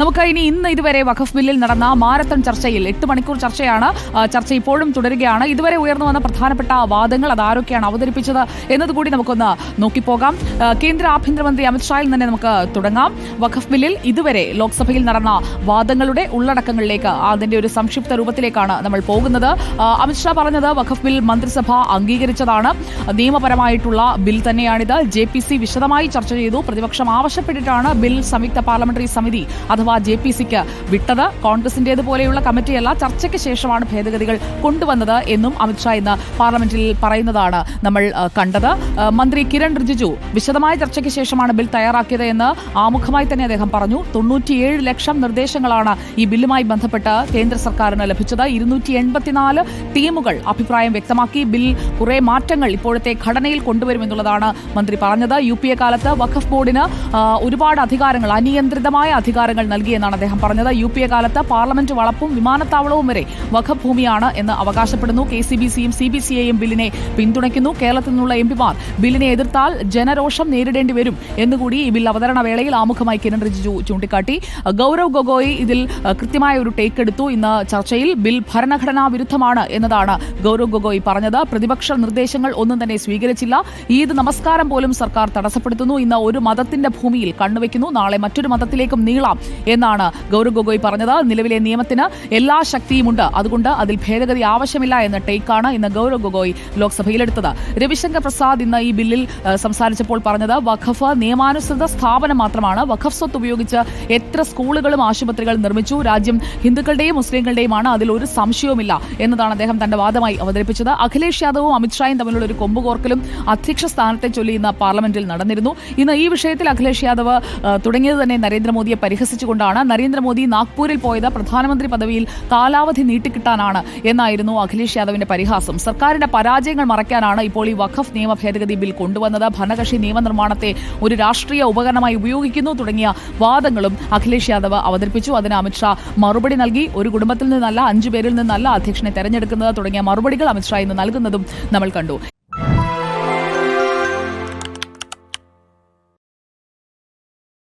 നമുക്ക് ഇനി ഇന്ന് ഇതുവരെ വഖഫ് ബില്ലിൽ നടന്ന മാരത്തൺ ചർച്ചയിൽ എട്ട് മണിക്കൂർ ചർച്ചയാണ്. ചർച്ച ഇപ്പോഴും തുടരുകയാണ്. ഇതുവരെ ഉയർന്നു വന്ന പ്രധാനപ്പെട്ട വാദങ്ങൾ അത് ആരൊക്കെയാണ് അവതരിപ്പിച്ചത് എന്നതുകൂടി നമുക്കൊന്ന് നോക്കിപ്പോകാം. കേന്ദ്ര ആഭ്യന്തരമന്ത്രി അമിത്ഷായിൽ തന്നെ നമുക്ക് തുടങ്ങാം. വഖഫ് ബില്ലിൽ ഇതുവരെ ലോക്സഭയിൽ നടന്ന വാദങ്ങളുടെ ഉള്ളടക്കങ്ങളിലേക്ക് അതിന്റെ ഒരു സംക്ഷിപ്ത രൂപത്തിലേക്കാണ് നമ്മൾ പോകുന്നത്. അമിത്ഷാ പറഞ്ഞത് വഖഫ് ബിൽ മന്ത്രിസഭ അംഗീകരിച്ചതാണ്. നിയമപരമായിട്ടുള്ള ബിൽ തന്നെയാണിത്. ജെ പി സി വിശദമായി ചർച്ച ചെയ്തു. പ്രതിപക്ഷം ആവശ്യപ്പെട്ടിട്ടാണ് ബിൽ സംയുക്ത പാർലമെന്ററി സമിതി അഥവാ ജെ പി സിക്ക് വിട്ടത്. കോൺഗ്രസിന്റേതുപോലെയുള്ള കമ്മിറ്റിയല്ല ചർച്ചയ്ക്ക് ശേഷമാണ് ഭേദഗതികൾ കൊണ്ടുവന്നത് എന്നും അമിത്ഷാ ഇന്ന് പാർലമെന്റിൽ പറയുന്നതാണ് നമ്മൾ കണ്ടത്. മന്ത്രി കിരൺ റിജിജു വിശദമായ ചർച്ചയ്ക്ക് ശേഷമാണ് ബിൽ തയ്യാറാക്കിയത് എന്ന് ആമുഖമായി തന്നെ അദ്ദേഹം പറഞ്ഞു. തൊണ്ണൂറ്റിയേഴ് ലക്ഷം നിർദ്ദേശങ്ങളാണ് ഈ ബില്ലുമായി ബന്ധപ്പെട്ട് കേന്ദ്ര സർക്കാരിന് ലഭിച്ചത്. ഇരുന്നൂറ്റി എൺപത്തിനാല് ടീമുകൾ അഭിപ്രായം വ്യക്തമാക്കി. ബിൽ കുറെ മാറ്റങ്ങൾ ഇപ്പോഴത്തെ ഘടനയിൽ കൊണ്ടുവരുമെന്നുള്ളതാണ് മന്ത്രി പറഞ്ഞത്. യു പി എ കാലത്ത് വഖഫ് ബോർഡിന് ഒരുപാട് അധികാരങ്ങൾ അനിയന്ത്രിതമായ അധികാരങ്ങൾ നൽകിയെന്നാണ് അദ്ദേഹം പറഞ്ഞത്. യു പി എ കാലത്ത് പാർലമെന്റ് വളപ്പും വിമാനത്താവളവും വരെ വഖഭൂമിയാണ് ഭൂമിയാണ് എന്ന് അവകാശപ്പെടുന്നു. കെ സി ബി സിയും സി ബി സി ഐയും ബില്ലിനെ പിന്തുണയ്ക്കുന്നു. കേരളത്തിൽ നിന്നുള്ള എം പിമാർ ബില്ലിനെ എതിർത്താൽ ജനരോഷം നേരിടേണ്ടി വരും എന്നുകൂടി ഈ ബിൽ അവതരണ വേളയിൽ ആമുഖമായി കിരൺ റിജിജു ചൂണ്ടിക്കാട്ടി. ഗൗരവ് ഗൊഗോയ് ഇതിൽ കൃത്യമായ ഒരു ടേക്ക് എടുത്തു. ഇന്ന് ചർച്ചയിൽ ബിൽ ഭരണഘടനാ വിരുദ്ധമാണ് എന്നതാണ് ഗൗരവ് ഗൊഗോയ് പറഞ്ഞത്. പ്രതിപക്ഷ നിർദ്ദേശങ്ങൾ ഒന്നും തന്നെ സ്വീകരിച്ചില്ല. ഈദ് നമസ്കാരം പോലും സർക്കാർ തടസ്സപ്പെടുത്തുന്നു. ഇന്ന് ഒരു മതത്തിന്റെ ഭൂമിയിൽ കണ്ണുവെക്കുന്നു. നാളെ മറ്റൊരു മതത്തിലേക്കും നീളാം എന്നാണ് ഗൗരവ് ഗൊഗോയ് പറഞ്ഞത്. നിലവിലെ നിയമത്തിന് എല്ലാ ശക്തിയുമുണ്ട് അതുകൊണ്ട് അതിൽ ഭേദഗതി ആവശ്യമില്ല എന്ന ടേക്കാണ് ഇന്ന് ഗൗരവ് ഗൊഗോയ് ലോക്സഭയിലെടുത്തത്. രവിശങ്കർ പ്രസാദ് ഇന്ന് ഈ ബില്ലിൽ സംസാരിച്ചപ്പോൾ പറഞ്ഞത് വഖഫ് നിയമാനുസൃത സ്ഥാപനം മാത്രമാണ്. വഖഫ് സ്വത്ത് ഉപയോഗിച്ച് എത്ര സ്കൂളുകളും ആശുപത്രികളും നിർമ്മിച്ചു. രാജ്യം ഹിന്ദുക്കളുടെയും മുസ്ലിങ്ങളുടെയുമാണ്. അതിൽ ഒരു സംശയവുമില്ല എന്നതാണ് അദ്ദേഹം തന്റെ വാദമായി അവതരിപ്പിച്ചത്. അഖിലേഷ് യാദവും അമിത്ഷായും തമ്മിലുള്ള ഒരു കൊമ്പുകോർക്കലും അധ്യക്ഷ സ്ഥാനത്തെ ചൊല്ലി ഇന്ന് പാർലമെന്റിൽ നടന്നിരുന്നു. ഇന്ന് ഈ വിഷയത്തിൽ അഖിലേഷ് യാദവ് തുടങ്ങിയത് തന്നെ നരേന്ദ്രമോദിയെ പരിഹസിച്ചുകൊണ്ടാണ് നരേന്ദ്രമോദി നാഗ്പൂരിൽ പോയത് പ്രധാനമന്ത്രി പദവിയിൽ കാലാവധി നീട്ടിക്കിട്ടാനാണ് എന്നായിരുന്നു അഖിലേഷ് യാദവിന്റെ പരിഹാസം. സർക്കാരിന്റെ പരാജയങ്ങൾ മറയ്ക്കാനാണ് ഇപ്പോൾ ഈ വഖഫ് നിയമ ഭേദഗതി ബിൽ കൊണ്ടുവന്നത്. ഭരണകക്ഷി നിയമനിർമ്മാണത്തെ ഒരു രാഷ്ട്രീയ ഉപകരണമായി ഉപയോഗിക്കുന്നു തുടങ്ങിയ വാദങ്ങളും അഖിലേഷ് യാദവ് അവതരിപ്പിച്ചു. അതിന് അമിത്ഷാ മറുപടി നൽകി. ഒരു കുടുംബത്തിൽ നിന്നല്ല അഞ്ചു പേരിൽ നിന്നല്ല അധ്യക്ഷനെ തെരഞ്ഞെടുക്കുന്നത് തുടങ്ങിയ മറുപടികൾ അമിത്ഷാ ഇന്ന് നൽകുന്നതും നമ്മൾ കണ്ടു.